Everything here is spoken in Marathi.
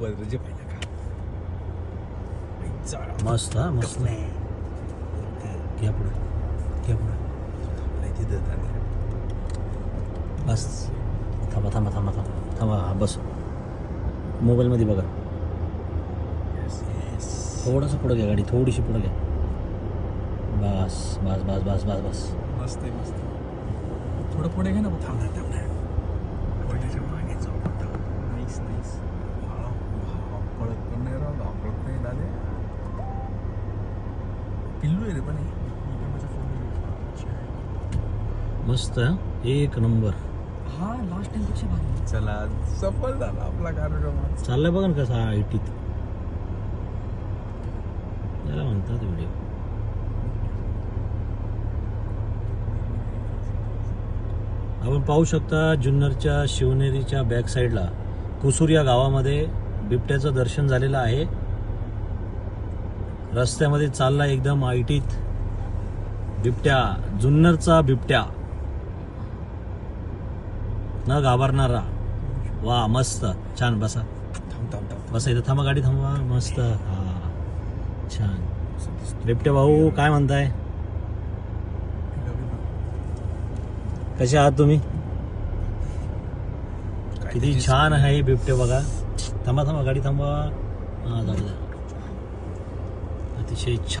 जे पाहिजे का. मस्त हा मस्त. घ्या पुढे घ्या पुढे. नाही, तिथं. बस. थांबा थांबा थांबा थांबा. थांबा हा, बस. मोबाईलमध्ये बघा. थोडंसं पुढं घ्या गाडी थोडीशी पुढं घ्या. बस बस बस बस बस बस. मस्त आहे मस्त थोडं पुढे घे ना थांब ना, पिल्लू आहे रे पण. मस्त हा? एक नंबर. हा लास्ट टाइमपेक्षा भारी. चला सफल झाला आपला कार्यक्रम चाललंय बघा ना कसा आय टीत त्याला म्हणतात व्हिडिओ आपण पाहू शकता जुन्नरच्या शिवनेरीच्या बॅक साईडला कुसूर या गावामध्ये बिबट्याचं दर्शन झालेलं आहे. रस्त्यामध्ये चालला एकदम आयटीत बिबट्या जुन्नरचा बिबट्या. न घाबरणारा. वा मस्त. छान बसा. थांब थांब थांब. बसा इथं. थांबा गाडी थांबवा मस्त. हा. छान. बिबट्या भाऊ काय म्हणताय? कसे आहात तुम्ही? किती छान आहे बिबटे बघा. थांबा थांबा गाडी थांबवा हा जाऊ द्या अतिशय छान